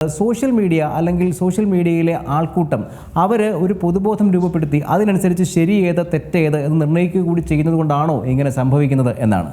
Social media അല്ലെങ്കിൽ social മീഡിയയിലെ ആൾക്കൂട്ടം അവർ ഒരു പൊതുബോധം രൂപപ്പെടുത്തി അതിനനുസരിച്ച് ശരി തെറ്റേത് എന്ന് നിർണയിക്കുക കൂടി ചെയ്യുന്നത് കൊണ്ടാണോ ഇങ്ങനെ സംഭവിക്കുന്നത് എന്നാണ്.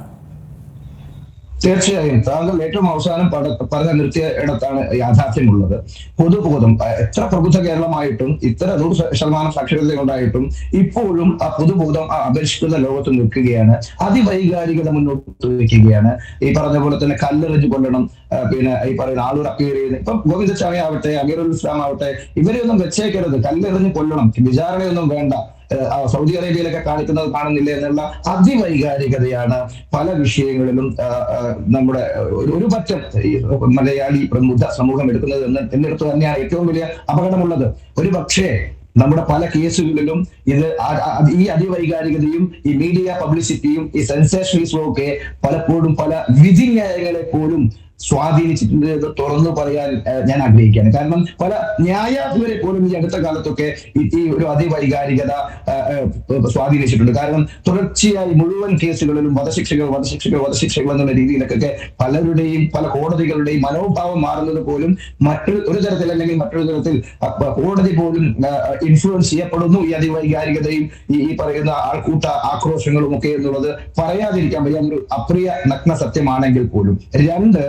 തീർച്ചയായും. താങ്കൾ ഏറ്റവും അവസാനം പട- പറഞ്ഞ നിർത്തിയ ഇടത്താണ് യാഥാർത്ഥ്യമുള്ളത്. പൊതുബോധം എത്ര പ്രബുദ്ധ കേരളമായിട്ടും ഇത്ര നൂറ് ശതമാനം സാക്ഷരത ഉണ്ടായിട്ടും ഇപ്പോഴും ആ പൊതുബോധം ആ അപേക്ഷിക്കുന്ന ലോകത്ത് നിൽക്കുകയാണ്. അതിവൈകാരികത മുന്നോട്ട് വയ്ക്കുകയാണ്. ഈ പറഞ്ഞ പോലെ തന്നെ കല്ലെറിഞ്ഞ് കൊല്ലണം പിന്നെ ഈ പറയുന്ന ആളൂർ അപ്പീർ ചെയ്യുന്നത് ഇപ്പൊ ചായ ആവട്ടെ അമീറുൽ ഇസ്ലാം ആവട്ടെ ഇവരെയൊന്നും വെച്ചേക്കരുത്. കല്ലെറിഞ്ഞ് കൊല്ലണം. വിചാരണയൊന്നും വേണ്ട. സൗദി അറേബ്യയിലൊക്കെ കാണിക്കുന്നത് കാണുന്നില്ല എന്നുള്ള അതിവൈകാരികതയാണ് പല വിഷയങ്ങളിലും നമ്മുടെ ഒരു- പറ്റം മലയാളി പ്രമുഖ സമൂഹം എടുക്കുന്നത് എന്ന് എന്നിടത്ത് തന്നെയാണ് ഏറ്റവും വലിയ അപകടമുള്ളത്. ഒരു പക്ഷേ നമ്മുടെ പല കേസുകളിലും ഇത് ഈ അതിവൈകാരികതയും ഈ മീഡിയ പബ്ലിസിറ്റിയും ഈ സെൻസേഷനിസവും ഒക്കെ പലപ്പോഴും പല വിധിന്യായങ്ങളെ പോലും സ്വാധീനിച്ചിട്ടുണ്ട് എന്ന് തുറന്നു പറയാൻ ഞാൻ ആഗ്രഹിക്കുകയാണ്. കാരണം പല ന്യായാധിപരെ പോലും ഈ അടുത്ത കാലത്തൊക്കെ ഈ ഒരു അതിവൈകാരികത സ്വാധീനിച്ചിട്ടുണ്ട്. കാരണം തുടർച്ചയായി മുഴുവൻ കേസുകളിലും വധശിക്ഷകൾ വധശിക്ഷകൾ വധശിക്ഷകൾ എന്നുള്ള രീതിയിലൊക്കെ പലരുടെയും പല കോടതികളുടെയും മനോഭാവം മാറുന്നത് പോലും മറ്റൊരു ഒരു തരത്തിൽ അല്ലെങ്കിൽ മറ്റൊരു തരത്തിൽ കോടതി പോലും ഇൻഫ്ലുവൻസ് ചെയ്യപ്പെടുന്നു. ഈ അതിവൈകാരികതയും ഈ പറയുന്ന ആൾക്കൂട്ട ആക്രോശങ്ങളും ഒക്കെ എന്നുള്ളത് പറയാതിരിക്കാൻ വയ്യ. ഒരു അപ്രിയ നഗ്ന സത്യമാണെങ്കിൽ പോലും. രണ്ട്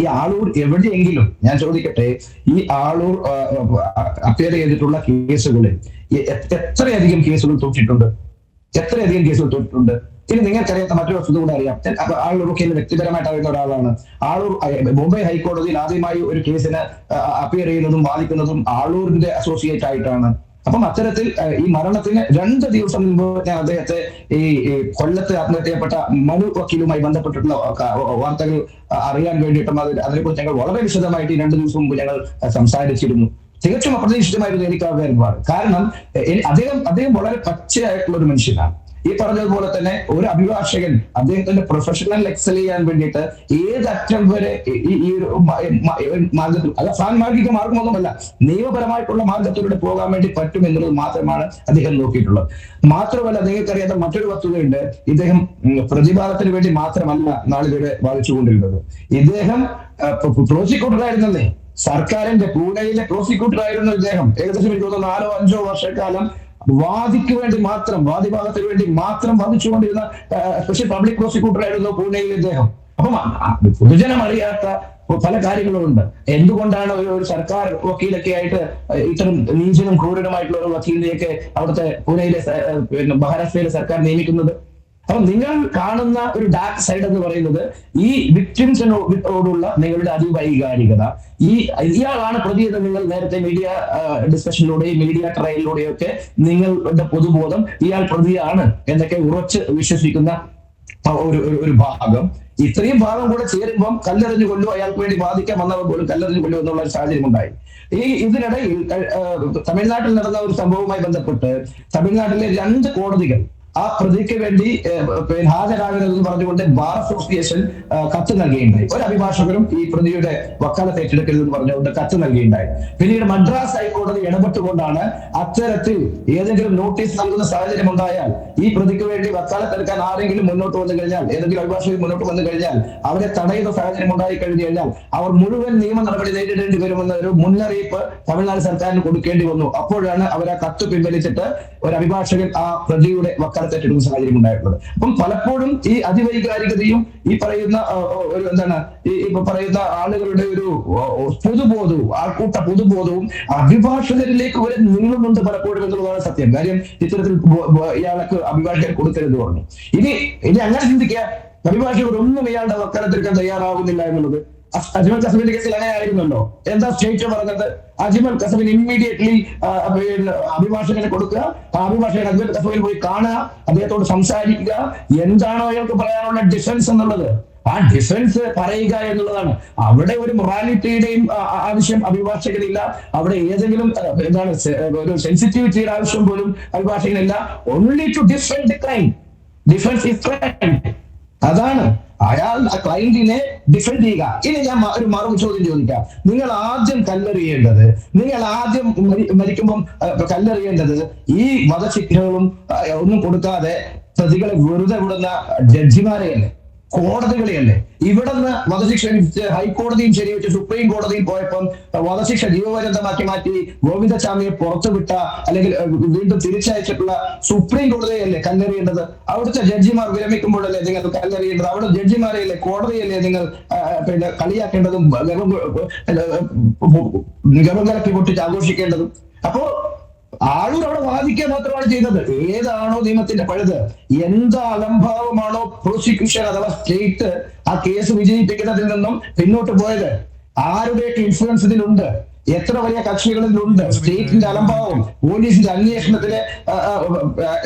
ഈ ആളൂർ എവിടെയെങ്കിലും ഞാൻ ചോദിക്കട്ടെ ഈ ആളൂർ അപ്പിയർ ചെയ്തിട്ടുള്ള കേസുകളിൽ എത്രയധികം കേസുകൾ തോറ്റിട്ടുണ്ട്? എത്രയധികം കേസുകൾ തോറ്റിട്ടുണ്ട്? ഇനി നിങ്ങൾക്കറിയാത്ത മറ്റൊരു വസ്തുത കൂടെ അറിയാം. ആളൂർ ഒക്കെ വ്യക്തിപരമായിട്ട് അറിയുന്ന ഒരാളാണ്. ആളൂർ മുംബൈ ഹൈക്കോടതിയിൽ ആദ്യമായി ഒരു കേസിന് അപ്പിയർ ചെയ്യുന്നതും വാദിക്കുന്നതും ആളൂരിന്റെ അസോസിയേറ്റ് ആയിട്ടാണ്. അപ്പം അത്തരത്തിൽ ഈ മരണത്തിന് രണ്ട് ദിവസം മുമ്പ് അദ്ദേഹത്തെ ഈ കൊല്ലത്ത് ആത്മഹത്യ ചെയ്യപ്പെട്ട മനു വക്കീലുമായി ബന്ധപ്പെട്ടിട്ടുള്ള വാർത്തകൾ അറിയാൻ വേണ്ടിയിട്ടും അത് അതിനെക്കുറിച്ച് ഞങ്ങൾ വളരെ വിശദമായിട്ട് ഈ രണ്ട് ദിവസം മുമ്പ് ഞങ്ങൾ സംസാരിച്ചിരുന്നു. തികച്ചും അപ്രതീക്ഷിതമായിരുന്നു എനിക്ക് ആ കാരണം അദ്ദേഹം അദ്ദേഹം വളരെ പച്ചയായിട്ടുള്ള ഒരു മനുഷ്യനാണ്. ഈ പറഞ്ഞതുപോലെ തന്നെ ഒരു അഭിഭാഷകൻ അദ്ദേഹത്തിന്റെ പ്രൊഫഷണൽ എക്സൽ ചെയ്യാൻ വേണ്ടിയിട്ട് ഏത് അറ്റം വരെ ഈ- ഒരു മാർഗത്തിൽ അത് സാൻമാർഗിക മാർഗമൊന്നുമല്ല നിയമപരമായിട്ടുള്ള മാർഗത്തിലൂടെ പോകാൻ വേണ്ടി പറ്റും എന്നുള്ളത് മാത്രമാണ് അദ്ദേഹം നോക്കിയിട്ടുള്ളത്. മാത്രമല്ല നിങ്ങൾക്കറിയാത്ത മറ്റൊരു വസ്തുതയുണ്ട് ഇദ്ദേഹം പ്രതിഭാഗത്തിന് വേണ്ടി മാത്രമല്ല നാളിതുവരെ വാദിച്ചുകൊണ്ടിരുന്നത്. ഇദ്ദേഹം പ്രോസിക്യൂട്ടറായിരുന്നല്ലേ? സർക്കാരിന്റെ പൂനെയിലെ പ്രോസിക്യൂട്ടർ ആയിരുന്നു ഇദ്ദേഹം. ഏകദേശം എനിക്ക് തോന്നുന്നു നാലോ അഞ്ചോ വർഷക്കാലം വാദിക്ക് വേണ്ടി മാത്രം വാദിവാദത്തിന് വേണ്ടി മാത്രം വാദിച്ചുകൊണ്ടിരുന്ന സ്പെഷ്യൽ പബ്ലിക് പ്രോസിക്യൂട്ടർ ആയിരുന്നു പൂനെയിൽ ഇദ്ദേഹം. അപ്പം പൊതുജനം അറിയാത്ത പല കാര്യങ്ങളുമുണ്ട്. എന്തുകൊണ്ടാണ് ഒരു സർക്കാർ വക്കീലൊക്കെ ആയിട്ട് ഇത്തരം നീചനും ക്രൂരനുമായിട്ടുള്ള ഒരു വക്കീലിനെയൊക്കെ അവിടുത്തെ പൂനെയിലെ പിന്നെ മഹാരാഷ്ട്രയിലെ സർക്കാർ നിയമിക്കുന്നത്? അപ്പൊ നിങ്ങൾ കാണുന്ന ഒരു ഡാർക്ക് സൈഡ് എന്ന് പറയുന്നത് ഈ വിക്ടിംസിനോടുള്ള നിങ്ങളുടെ അതിവൈകാരികത. ഈ ഇയാളാണ് പ്രതി എന്ന് നിങ്ങൾ നേരത്തെ മീഡിയ ഡിസ്കഷനിലൂടെയും മീഡിയ ട്രയലിലൂടെയും ഒക്കെ നിങ്ങളുടെ പൊതുബോധം ഇയാൾ പ്രതിയാണ് എന്നൊക്കെ ഉറച്ച് വിശ്വസിക്കുന്ന ഒരു ഒരു- ഭാഗം. ഇത്രയും ഭാഗം കൂടെ ചേരുമ്പം കല്ലെറിഞ്ഞു കൊല്ലു അയാൾക്ക് വേണ്ടി ബാധിക്കാൻ വന്നവർ പോലും കല്ലെറിഞ്ഞു കൊല്ലു എന്നുള്ള ഒരു സാഹചര്യം ഉണ്ടായി ഈ ഇതിനിടയിൽ തമിഴ്നാട്ടിൽ നടന്ന ഒരു സംഭവവുമായി ബന്ധപ്പെട്ട് തമിഴ്നാട്ടിലെ രണ്ട് കോടതികൾ ആ പ്രതിക്ക് വേണ്ടി ഹാജരാകരുതെന്ന് പറഞ്ഞുകൊണ്ട് ബാർ അസോസിയേഷൻ കത്ത് നൽകിയിട്ടുണ്ടായി ഒരു അഭിഭാഷകരും ഈ പ്രതിയുടെ വക്കാലത്ത് ഏറ്റെടുക്കരുതെന്ന് പറഞ്ഞുകൊണ്ട് കത്ത് നൽകിയിട്ടുണ്ടായി പിന്നീട് മദ്രാസ് ഹൈക്കോടതി ഇടപെട്ടുകൊണ്ടാണ് അത്തരത്തിൽ ഏതെങ്കിലും നോട്ടീസ് നൽകുന്ന സാഹചര്യം ഉണ്ടായാൽ ഈ പ്രതിക്ക് വേണ്ടി വക്കാലത്തെടുക്കാൻ ആരെങ്കിലും മുന്നോട്ട് വന്നു കഴിഞ്ഞാൽ ഏതെങ്കിലും അഭിഭാഷകർ മുന്നോട്ട് വന്നു കഴിഞ്ഞാൽ അവരെ തടയുന്ന സാഹചര്യം ഉണ്ടായി കഴിഞ്ഞു കഴിഞ്ഞാൽ അവർ മുഴുവൻ നിയമ നടപടി നേരിടേണ്ടി വരുമെന്ന ഒരു മുന്നറിയിപ്പ് തമിഴ്നാട് സർക്കാരിന് കൊടുക്കേണ്ടി വന്നു. അപ്പോഴാണ് അവർ ആ കത്ത് പിൻവലിച്ചിട്ട് ഒരു അഭിഭാഷകൻ ആ പ്രതിയുടെ വക്കാലത്തേറ്റെടുക്കുന്ന സാഹചര്യം ഉണ്ടായിട്ടുള്ളത്. അപ്പം പലപ്പോഴും ഈ അതിവൈകാരികതയും ഈ പറയുന്ന ഒരു എന്താണ് ഈ പറയുന്ന ആളുകളുടെ ഒരു പൊതുബോധവും ആൾക്കൂട്ട പൊതുബോധവും അഭിഭാഷകരിലേക്ക് വരെ നീളുന്നുണ്ട് പലപ്പോഴും എന്നുള്ളതാണ് സത്യം. കാര്യം ഇത്തരത്തിൽ ഇയാൾക്ക് അഭിഭാഷകർ കൊടുക്കരുത് പറഞ്ഞു. ഇനി ഇനി അങ്ങനെ ചിന്തിക്കുക. അഭിഭാഷകർ ഒന്നും ഇയാളുടെ വക്കാലത്തെടുക്കാൻ തയ്യാറാവുന്നില്ല എന്നുള്ളത് അജ്മൽ കസബിന്റെ കേസിൽ അങ്ങനെ ആയിരുന്നല്ലോ. എന്താ സ്റ്റേറ്റ് പറഞ്ഞത്? അജ്മൽ കസബിൻ ഇമ്മീഡിയറ്റ്ലി അഭിഭാഷകനെ കൊടുക്കുക. അഭിഭാഷകൻ അജ്മൽ കസബിൽ പോയി കാണുക. അദ്ദേഹത്തോട് സംസാരിക്കുക. എന്താണോ അയാൾക്ക് പറയാനുള്ള ഡിഫൻസ് എന്നുള്ളത്. ആ ഡിഫൻസ് പറയുക എന്നുള്ളതാണ്. അവിടെ ഒരു മൊറാലിറ്റിയുടെയും ആവശ്യം അഭിഭാഷകനില്ല. അവിടെ ഏതെങ്കിലും എന്താണ് ഒരു സെൻസിറ്റിവിറ്റിയുടെ ആവശ്യം പോലും അഭിഭാഷകനില്ല. Only to defend crime defence is crime അതാണ്. അയാൾ ആ ക്ലയന്റിനെ ഡിഫെൻഡ് ചെയ്യുക. ഇനി ഞാൻ ഒരു മറു ചോദ്യം ചോദിക്കാം. നിങ്ങൾ ആദ്യം കല്ലെറിയേണ്ടത് നിങ്ങൾ ആദ്യം മരി- മരിക്കുമ്പം കല്ലെറിയേണ്ടത് ഈ വധശിക്ഷകളും ഒന്നും കൊടുക്കാതെ പ്രതികളെ വെറുതെ വിടുന്ന ജഡ്ജിമാരെയല്ലേ? കോടതികളെയല്ലേ ഇവിടുന്ന് വധശിക്ഷ വിധിച്ച് ഹൈക്കോടതിയും ശരി വെച്ച് സുപ്രീം കോടതിയിൽ പോയപ്പം വധശിക്ഷ ജീവപര്യന്തമാക്കി മാറ്റി ഗോവിന്ദസ്വാമിയെ പുറത്തുവിട്ട അല്ലെങ്കിൽ വീണ്ടും തിരിച്ചയച്ചിട്ടുള്ള സുപ്രീം കോടതിയല്ലേ കല്ലെറിയേണ്ടത്? അവിടുത്തെ ജഡ്ജിമാർ വിരമിക്കുമ്പോഴല്ലേ നിങ്ങൾ കല്ലെറിയേണ്ടത്? അവിടെ ജഡ്ജിമാരെയല്ലേ കോടതിയല്ലേ നിങ്ങൾ പിന്നെ കളിയാക്കേണ്ടതും ഗർഭം ഗർഭം കലക്കി പൊട്ടിച്ച് ആഘോഷിക്കേണ്ടതും? അപ്പോ ആളൂർ അവിടെ വാദിക്കുക മാത്രമാണ് ചെയ്തത് ഏതാണോ നിയമത്തിന്റെ പഴുത്? എന്ത് അലംഭാവമാണോ പ്രോസിക്യൂഷൻ അഥവാ സ്റ്റേറ്റ് ആ കേസ് വിജയിപ്പിക്കുന്നതിൽ നിന്നും പിന്നോട്ട് പോയത്? ആരുടെയൊക്കെ ഇൻഫ്ലുവൻസ് ഇതിലുണ്ട്? എത്ര വലിയ കക്ഷികളിലുണ്ട് സ്റ്റേറ്റിന്റെ അലംഭാവം പോലീസിന്റെ അന്വേഷണത്തിലെ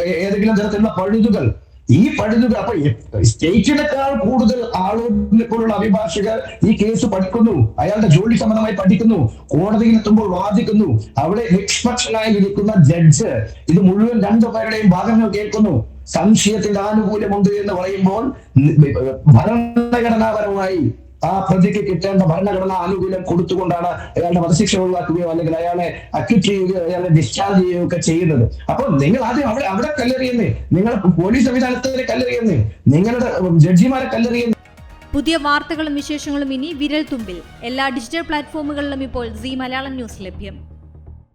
ഏതെങ്കിലും തരത്തിലുള്ള പഴുതുകൾ. ഈ പഠിക്കുന്നത് അപ്പൊ സ്റ്റേറ്റിനേക്കാൾ കൂടുതൽ ആളുകളെ പോലുള്ള അഭിഭാഷകർ ഈ കേസ് പഠിക്കുന്നു. അയാളുടെ ജോലി സംബന്ധമായി പഠിക്കുന്നു. കോടതിയിൽ എത്തുമ്പോൾ വാദിക്കുന്നു. അവിടെ നിഷ്പക്ഷനായി ഇരിക്കുന്ന ജഡ്ജ് ഇത് മുഴുവൻ രണ്ടു പേരുടെയും ഭാഗങ്ങൾ കേൾക്കുന്നു. സംശയത്തിന്റെ ആനുകൂല്യമുണ്ട് എന്ന് പറയുമ്പോൾ ഭരണഘടനാപരമായി ആ പ്രതിക്ക് കിട്ടേണ്ട ഭരണഘടനാ ആനുകൂല്യം കൊടുത്തുകൊണ്ടാണ് അയാളുടെ വധശിക്ഷ ഒഴിവാക്കുകയോ അല്ലെങ്കിൽ അയാളെ അക്യൂറ്റ് ചെയ്യുകയോ അയാളെ ഡിസ്ചാർജ് ചെയ്യുകയോ ഒക്കെ ചെയ്യുന്നത്. അപ്പൊ നിങ്ങൾ ആദ്യം അവിടെ അവിടെ കല്ലെറിയുന്നേ. നിങ്ങൾ പോലീസ് സംവിധാനത്തിന് കല്ലെറിയുന്നേ. നിങ്ങളുടെ ജഡ്ജിമാരെ കല്ലെറിയുന്നേ. പുതിയ വാർത്തകളും വിശേഷങ്ങളും ഇനി വിരൽ തുമ്പിൽ. എല്ലാ ഡിജിറ്റൽ പ്ലാറ്റ്ഫോമുകളിലും ഇപ്പോൾ സി മലയാളം ന്യൂസ് ലഭ്യം.